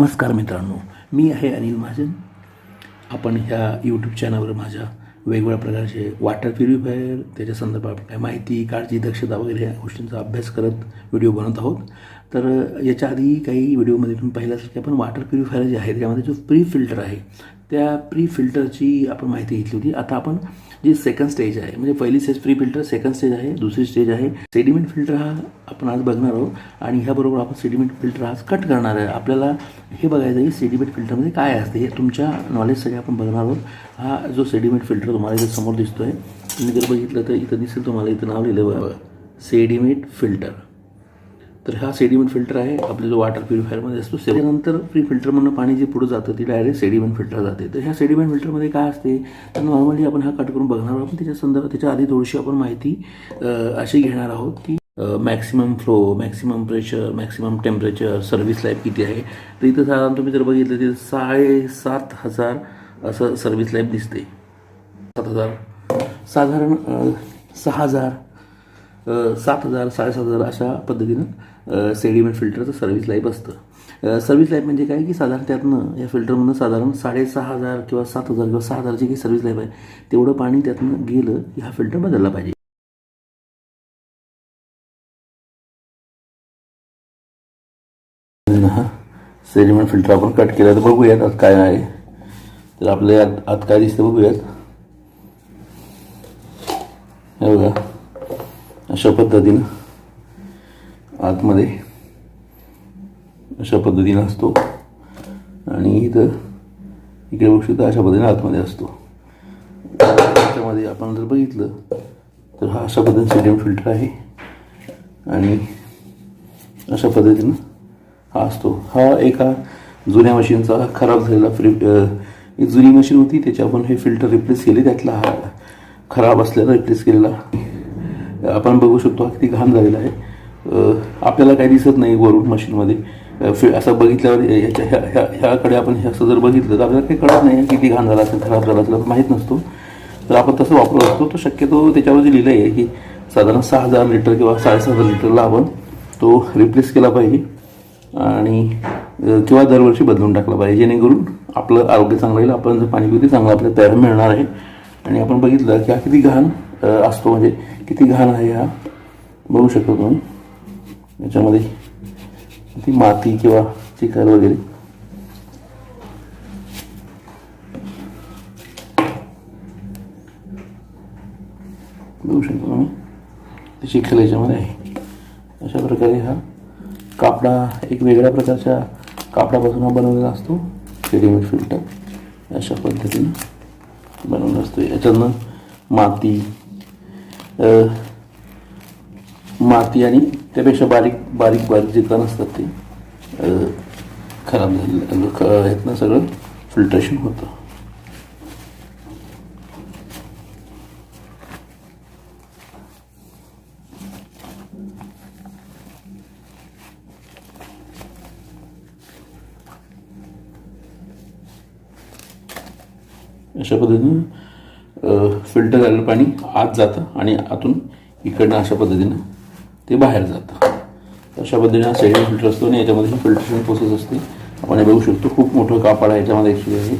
नमस्कार मित्रांनो मी आहे अनिल महाजन. आपण ह्या यूट्यूब चॅनलवर माझ्या वेगवेगळ्या प्रकारचे वॉटर प्युरिफायर त्याच्या संदर्भात काय माहिती काळजी दक्षता वगैरे या गोष्टींचा अभ्यास करत व्हिडिओ बनवत आहोत. तर याच्या आधी काही व्हिडिओमध्ये तुम्ही पाहिलं असेल की आपण वॉटर प्युरिफायर जे आहे त्यामध्ये जो प्री फिल्टर आहे त्या प्री फिल्टरची आपण माहिती घेतली होती. आता आपण जी सेकंड स्टेज आहे म्हणजे पहिली stage pre filter second stage आहे दुसरी स्टेज आहे. सेडिमेंट फिल्टर हा आपण आज बघणार आहोत आणि ह्याबरोबर आपण सेडिमेंट फिल्टर आज कट करणार आहे. आपल्याला हे बघायचं आहे की सेडिमेंट फिल्टरमध्ये काय असते हे तुमच्या नॉलेजसाठी आपण बघणार आहोत. हा जो सेडिमेंट फिल्टर तुम्हाला इथे समोर दिसतो आहे तुम्ही जर बघितलं तर इथं दिसेल तुम्हाला इथं नाव लिहिलं बघा. सेडिमेंट फिल्टर तर हा सेडिमेंट फिल्टर आहे. आपले जो वॉटर प्युरिफायरमध्ये असतो त्यानंतर प्री फिल्टरमधून पाणी जे पुढे जातं ते डायरेक्ट सेडिमेंट फिल्टर जाते. तर ह्या सेडिमेंट फिल्टरमध्ये काय असते? तर नॉर्मली आपण हा कट करून बघणार आहोत. त्याच्या संदर्भात त्याच्या आधी थोडीशी आपण माहिती अशी घेणार आहोत की maximum flow maximum pressure maximum temperature service life किती आहे? तर इथं साधारण तुम्ही जर बघितलं तर साडेसात हजार असं सर्व्हिस लाईफ दिसते. सात हजार. साधारण सहा हजार सात हजार साडेसात हजार अशा पद्धतीनं सेडिमेंट फिल्टरचं सर्व्हिस लाईफ असतं. सर्व्हिस लाईफ म्हणजे काय की साधारण त्यातनं या फिल्टरमधनं साधारण साडेसहा हजार किंवा सात हजार किंवा सहा हजारची काही सर्व्हिस लाईफ आहे तेवढं पाणी त्यातनं गेलं की हा फिल्टर बदलला पाहिजे. हा सेडिमेंट फिल्टर आपण कट केलं तर बघूयात आत काय आहे. तर आपल्या आत आत काय दिसतं बघूयात. हे बघा. अशा पद्धतीनं आतमध्ये अशा पद्धतीनं असतो. आणि इथं इकडे बघू शकता अशा पद्धतीनं आतमध्ये असतो. त्याच्यामध्ये आपण जर बघितलं तर हा अशा पद्धतीनं सिडियम फिल्टर आहे. आणि अशा पद्धतीनं हा असतो. हा एका जुन्या मशीनचा खराब झालेला फ्री एक जुनी मशीन होती त्याच्या आपण हे फिल्टर रिप्लेस केले त्यातला हा खराब असलेला रिप्लेस केलेला आपण बघू शकतो हा किती घाण झालेला आहे. आपल्याला काही दिसत नाही वरून मशीनमध्ये. फि- असं बघितल्यावर ह्याच्या ह्या ह्या ह्याकडे आपण हे असं जर बघितलं तर आपल्याला काही कळत नाही किती घाण झाला असेल खराब झाला असेल माहीत नसतो. तर आपण तसं वापरत असतो. तर शक्यतो त्याच्यावर जे लिहिलं आहे की साधारण सहा हजार लिटर किंवा साडेसहा हजार लिटरला आपण तो रिप्लेस केला पाहिजे. आणि किंवा दरवर्षी बदलून टाकला पाहिजे. जेणेकरून आपलं आरोग्य चांगलं राहील आपण जर पाणी पिऊ ते चांगलं आपल्याला तयार मिळणार आहे. आणि आपण बघितलं की हा किती घाण असतो. म्हणजे किती घाण आहे हा? बघू शकतो तुम्ही. याच्यामध्ये ती माती किंवा चिखल वगैरे. बघू शकतो तुम्ही. ते चिखल याच्यामध्ये आहे. अशा प्रकारे हा कापडा एक वेगळ्या प्रकारच्या कापडापासून हा बनवलेला असतो. Readymade filter. अशा पद्धतीने बनवलेला असतो. याच्यातनं माती माती आणि त्यापेक्षा बारीक बारीक बारीक जे कण असतात ते खराब झालेलं ख यातनं सगळं फिल्ट्रेशन होतं. अशा पद्धतीनं फिल्टर झालेलं पाणी आत जातं आणि आतून इकडनं अशा पद्धतीनं ते बाहेर जातं. अशा पद्धतीने हा सेडिंग फिल्टर असतो आणि याच्यामध्ये ही फिल्ट्रेशन प्रोसेस असते. आपण हे बघू शकतो खूप मोठं कापड आहे याच्यामध्ये ॲक्च्युली आहे